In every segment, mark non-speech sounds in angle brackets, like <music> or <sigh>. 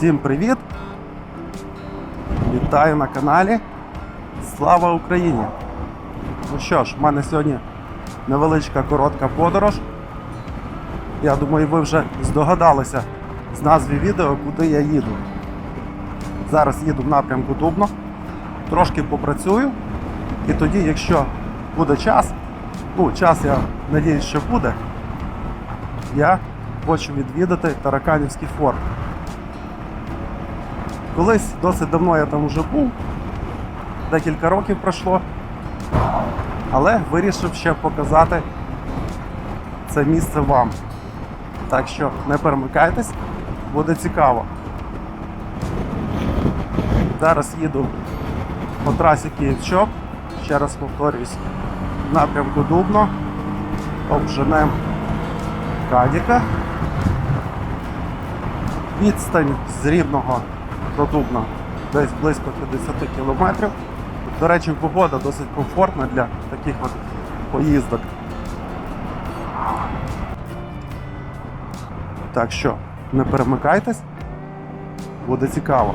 Всім привіт! Вітаю на каналі. Слава Україні! Ну що ж, в мене сьогодні невеличка коротка подорож. Я думаю, ви вже здогадалися з назви відео, куди я їду. Зараз їду в напрямку Дубно, трошки попрацюю, і тоді, якщо буде час, ну час я надіюсь, що буде, я хочу відвідати Тараканівський форт. Колись досить давно я там вже був, декілька років пройшло, але вирішив ще показати це місце вам. Так що не перемикайтесь, буде цікаво. Зараз їду по трасі Київ-Чоп, ще раз повторюсь, напрямку Дубно, обженем Кадіка. Відстань з Рівного до Дубна десь близько 50 кілометрів. До речі, погода досить комфортна для таких от поїздок. Так що, не перемикайтесь, буде цікаво.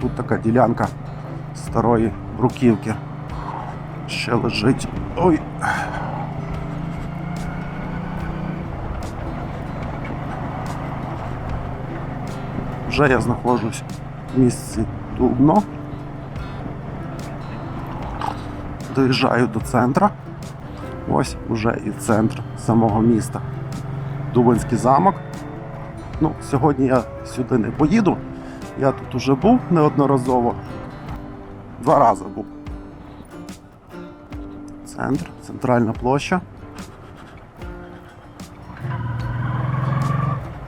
Тут така ділянка старої бруківки. Ще лежить. Ой. Вже я знаходжусь в місці Дубно. Доїжджаю до центра. Ось уже і центр самого міста. Дубинський замок. Ну, Сьогодні я сюди не поїду. Я тут уже був неодноразово. Два рази був. Центр, центральна площа.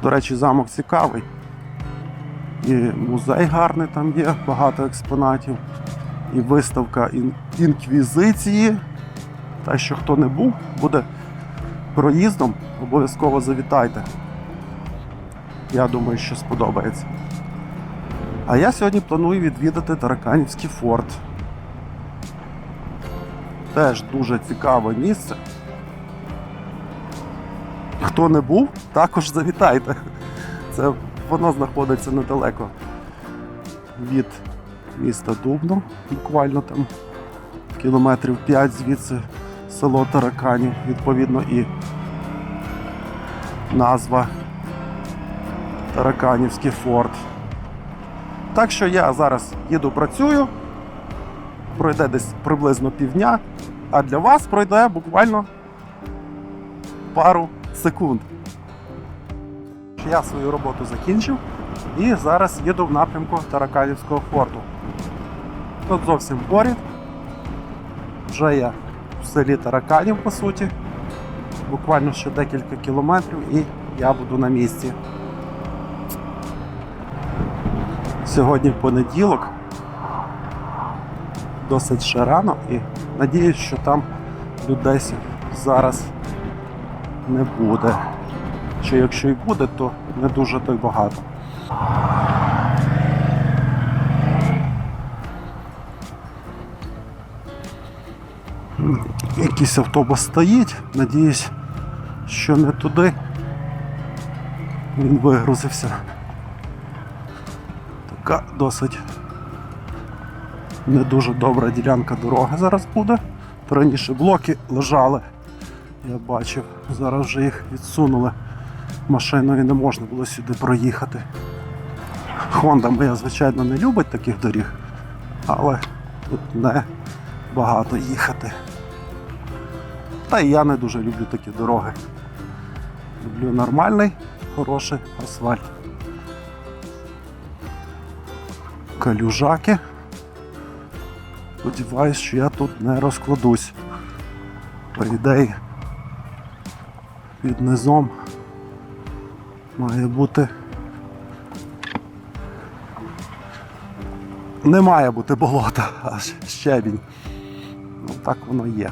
До речі, замок цікавий. І музей гарний там є, багато експонатів. І виставка інквізиції. Та що хто не був, буде проїздом, обов'язково завітайте. Я думаю, що сподобається. А я сьогодні планую відвідати Тараканівський форт. Теж дуже цікаве місце. Хто не був, також завітайте. Це воно знаходиться недалеко від міста Дубно, буквально там кілометрів 5 звідси село Тараканів, відповідно, і назва Тараканівський форт. Так що я зараз їду працюю, пройде десь приблизно півдня, а для вас пройде буквально пару секунд. Я свою роботу закінчив і зараз їду в напрямку Тараканівського форту. Тут зовсім поряд. Вже я в селі Тараканів, по суті. Буквально ще декілька кілометрів і я буду на місці. Сьогодні понеділок, досить ще рано і надіюсь, що там людей зараз не буде. Чи якщо і буде, то не дуже й багато. Якийсь автобус стоїть, надіюсь, що не туди. Він вигрузився. Така досить не дуже добра ділянка дороги зараз буде. Раніше блоки лежали, я бачив, зараз вже їх відсунули машиною не можна було сюди проїхати. Honda моя, звичайно, не любить таких доріг, але тут не багато їхати. Та і я не дуже люблю такі дороги. Люблю нормальний, хороший асфальт. Калюжаки. Сподіваюсь, що я тут не розкладусь. По ідеї, під низом має бути. Не має бути болота, а щебінь. Ну так воно є.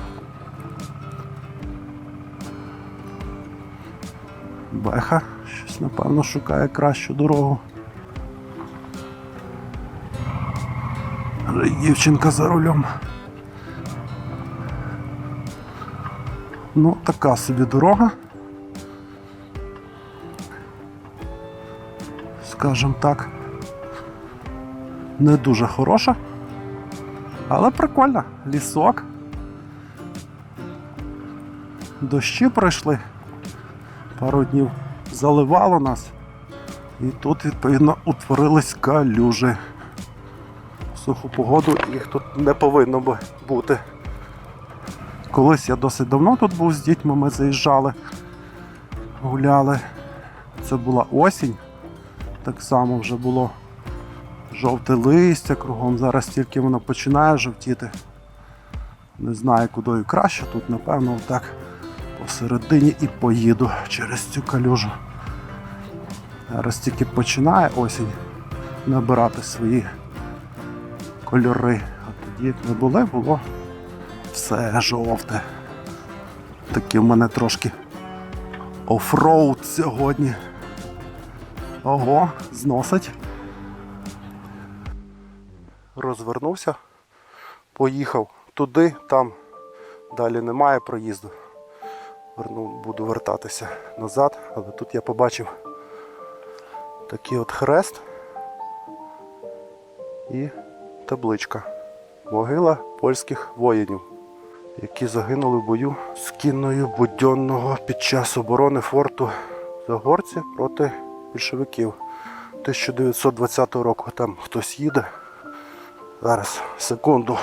Беха щось, напевно, шукає кращу дорогу. Дівчинка за рулем. Ну, така собі дорога. Скажем так. Не дуже хороша. Але прикольна. Лісок. Дощі пройшли. Пару днів заливало нас. І тут, відповідно, утворились калюжі. Суху погоду їх тут не повинно бути. Колись я досить давно тут був з дітьми, ми заїжджали, гуляли. Це була осінь. Так само вже було жовте листя кругом. Зараз тільки воно починає жовтіти. Не знаю, куди краще. Тут, напевно, так посередині і поїду через цю калюжу. Зараз тільки починає осінь набирати свої кольори. А тоді, як не були, було все жовте. Такий в мене трошки офроуд сьогодні. Ого, зносить. Розвернувся, поїхав туди, там далі немає проїзду. Верну, буду вертатися назад, але тут я побачив такий от хрест і табличка. Могила польських воїнів, які загинули в бою з кінною Будьонного під час оборони форту Загорці проти більшовиків 1920 року. Там хтось їде. Зараз, секунду.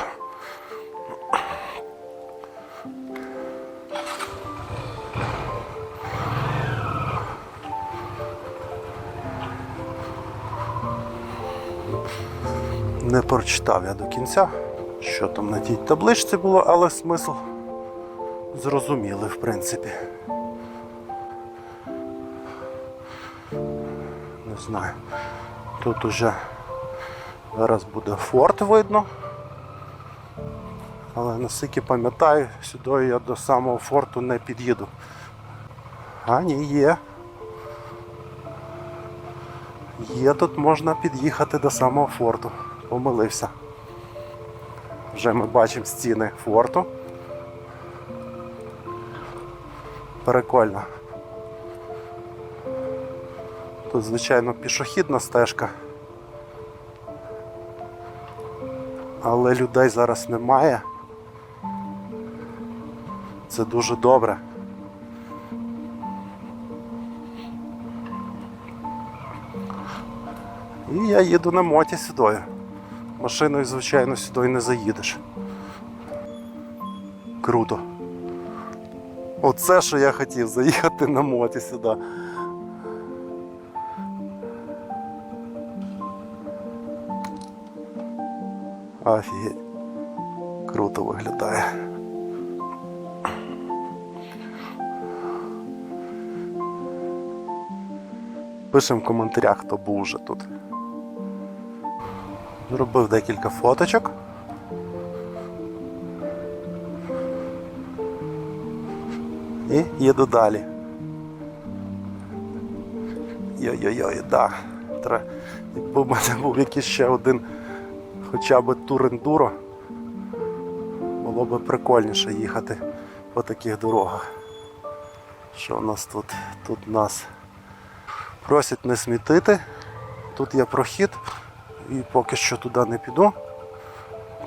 Не прочитав я до кінця, що там на тій табличці було, але смисл зрозумілий, в принципі. Знаю. Тут уже зараз буде форт видно. Але наскільки пам'ятаю, сюди я до самого форту не під'їду. А ні, є. Є тут можна під'їхати до самого форту. Помилився. Вже ми бачимо стіни форту. Прикольно. Тут, звичайно, пішохідна стежка. Але людей зараз немає. Це дуже добре. І я їду на моті сюди. Машиною, звичайно, сюди не заїдеш. Круто. Оце, що я хотів, заїхати на моті сюди. Офігеть. Круто виглядає. Пишемо в коментарях, хто був вже тут. Зробив декілька фоточок. І їду далі. Йой-йой-йой, да. Якби в мене був якийсь ще один хоча б тур-ендуро, було б прикольніше їхати по таких дорогах. Що у нас тут? Тут нас просять не смітити. Тут є прохід і поки що туди не піду.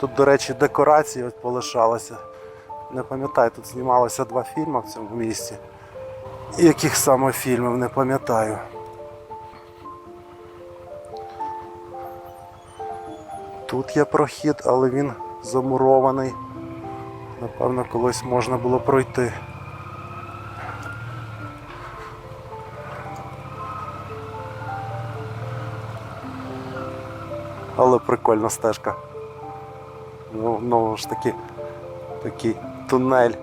Тут, до речі, декорації от полишалися. Не пам'ятаю, тут знімалося два фільми в цьому місці. Яких саме фільмів не пам'ятаю. Тут є прохід, але він замурований. Напевно, колись можна було пройти. Але прикольна стежка. Ну, знову ж таки, такий тунель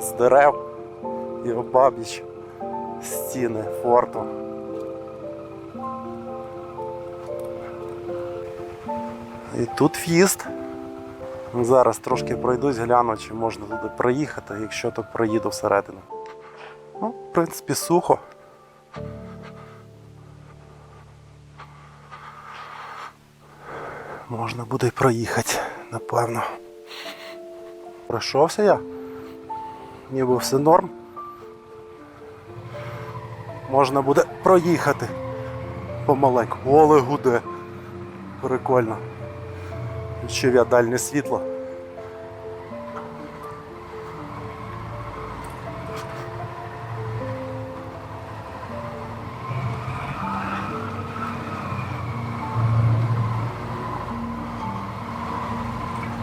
з дерев і обабіч стіни форту. І тут в'їзд. Зараз трошки пройдусь, гляну, чи можна туди проїхати, якщо то проїду всередину. Ну, в принципі, сухо. Можна буде й проїхати, напевно. Пройшовся я. ніби все норм. Можна буде проїхати помаленьку. Оле гуде. Прикольно. Відчув я світло.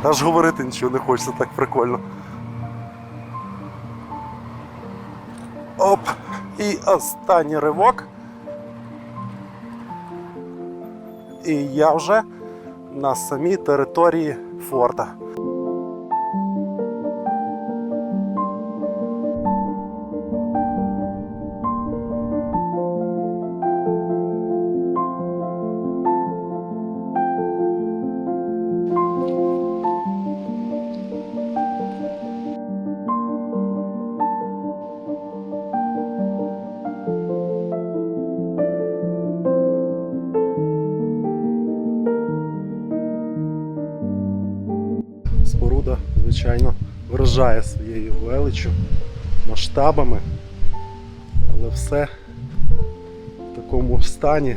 Аж говорити нічого не хочеться, так прикольно. Оп! І останній ривок. І я вже на самій території форта. Вражає своєю величчю, масштабами, але все в такому стані,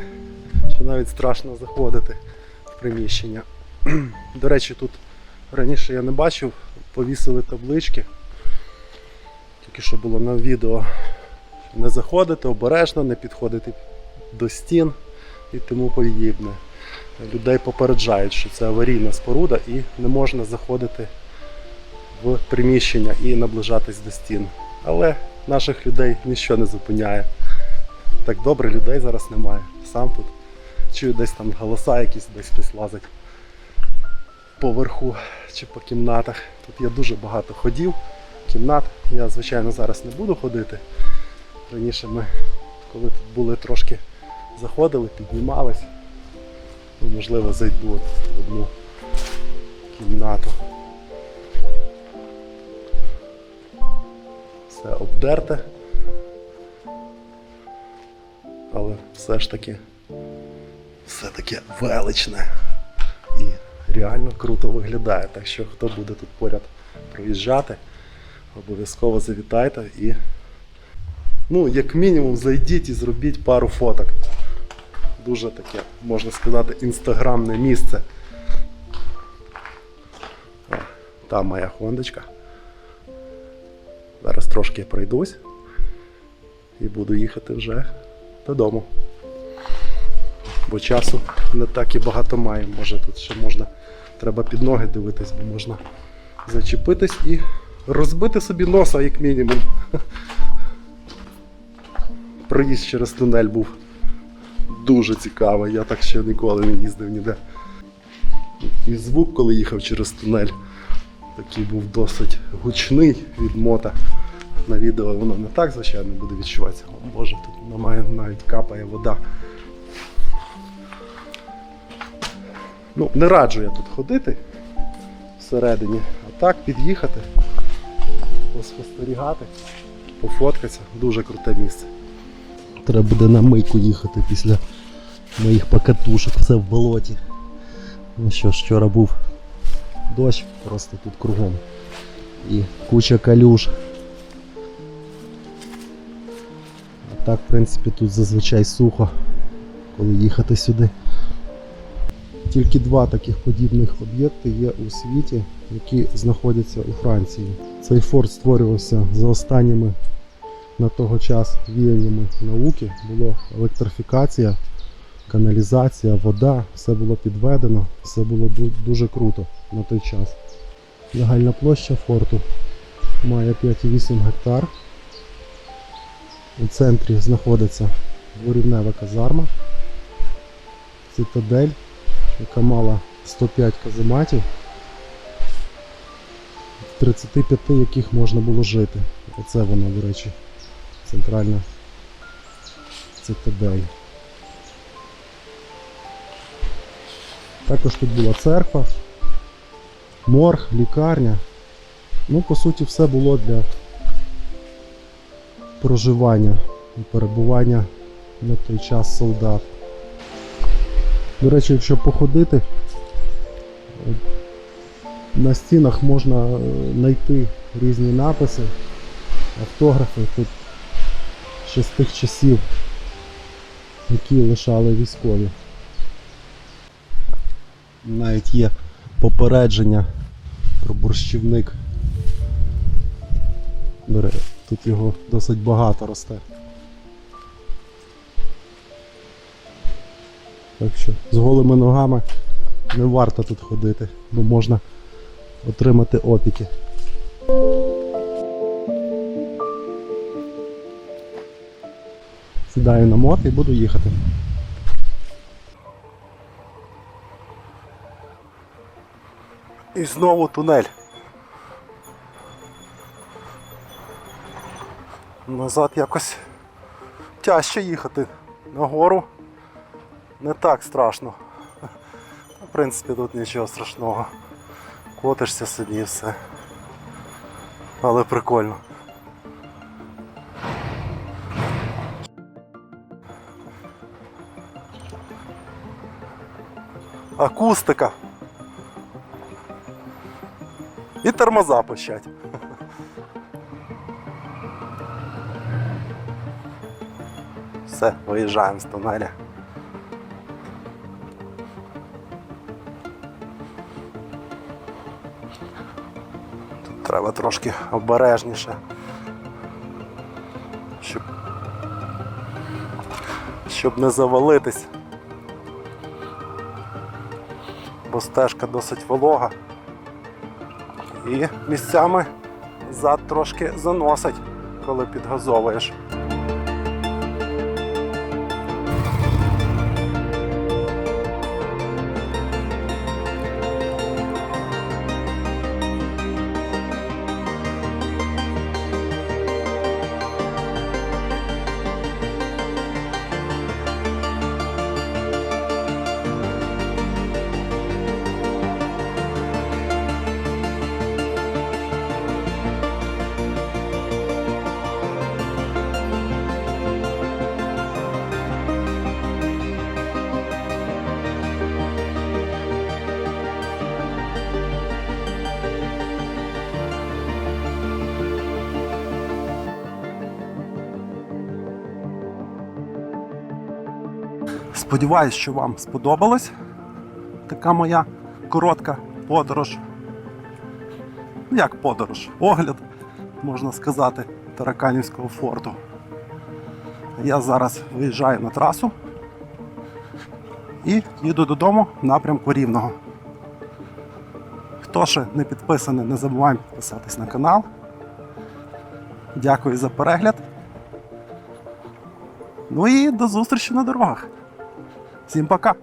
що навіть страшно заходити в приміщення. <clears throat> До речі, тут раніше я не бачив, повісили таблички. Тільки що було на відео. Не заходити обережно, не підходити до стін і тому подібне людей попереджають, що це аварійна споруда і не можна заходити в приміщення і наближатись до стін. Але наших людей нічого не зупиняє. Так добре, людей зараз немає. Сам тут чую десь там голоса якісь, десь хтось лазить поверху чи по кімнатах. Тут є дуже багато ходів, кімнат. Я, звичайно, зараз не буду ходити. Раніше ми, коли тут були трошки заходили, піднімались. Ну, можливо, зайду в одну кімнату. Все обдерте. Але все ж таки все таке величне і реально круто виглядає. Так що хто буде тут поряд проїжджати, обов'язково завітайте і ну, як мінімум зайдіть і зробіть пару фоток дуже таке, можна сказати, інстаграмне місце. О, там моя хондочка. Зараз трошки пройдусь і буду їхати вже додому. Бо часу не так і багато маю. Може тут ще можна, треба під ноги дивитись, бо можна зачепитись і розбити собі носа, як мінімум. <laughs> Проїзд через тунель був дуже цікаво, я так ще ніколи не їздив ніде. І звук, коли їхав через тунель, такий був досить гучний від мота. На відео воно не так, звичайно, буде відчуватися. О Боже, тут немає навіть капає вода. Ну, не раджу я тут ходити всередині, а так під'їхати, поспостерігати, пофоткатися. Дуже круте місце. Треба буде на мийку їхати після моїх покатушок, все в болоті. Ну що ж, вчора був дощ просто тут кругом. І куча калюж. А так, в принципі, тут зазвичай сухо, коли їхати сюди. Тільки два таких подібних об'єкти є у світі, які знаходяться у Франції. Цей форт створювався за останніми на того час віяннями науки. Було електрифікація, каналізація, вода, все було підведено, все було дуже круто на той час. Загальна площа форту має 5,8 гектар. У центрі знаходиться дворівнева казарма, цитадель, яка мала 105 казематів, в 35 яких можна було жити. Оце воно, до речі, центральна цитадель. Також тут була церква, морг, лікарня. Ну, по суті, все було для проживання і перебування на той час солдат. До речі, якщо походити, на стінах можна е, знайти різні написи автографи тут ще з тих часів, які лишали військові. Навіть є попередження про борщівник. Тут його досить багато росте. Так що з голими ногами не варто тут ходити, бо можна отримати опіки. Сідаю на мот і буду їхати. І знову тунель. Назад якось тяжче їхати. Нагору не так страшно. В принципі, тут нічого страшного. Котишся собі і все. Але прикольно. Акустика. Тормоза пощать. Все, виїжджаємо з тунеля. Тут треба трошки обережніше. Щоб, щоб не завалитись. Бо стежка досить волога. І місцями зад трошки заносить, коли підгазовуєш. Сподіваюсь, що вам сподобалась така моя коротка подорож. Ну, Як подорож? Огляд, можна сказати, Тараканівського форту. Я зараз виїжджаю на трасу і їду додому в напрямку Рівного. Хто ще не підписаний, не забуваємо підписатись на канал. Дякую за перегляд. Ну і до зустрічі на дорогах. Всім пока!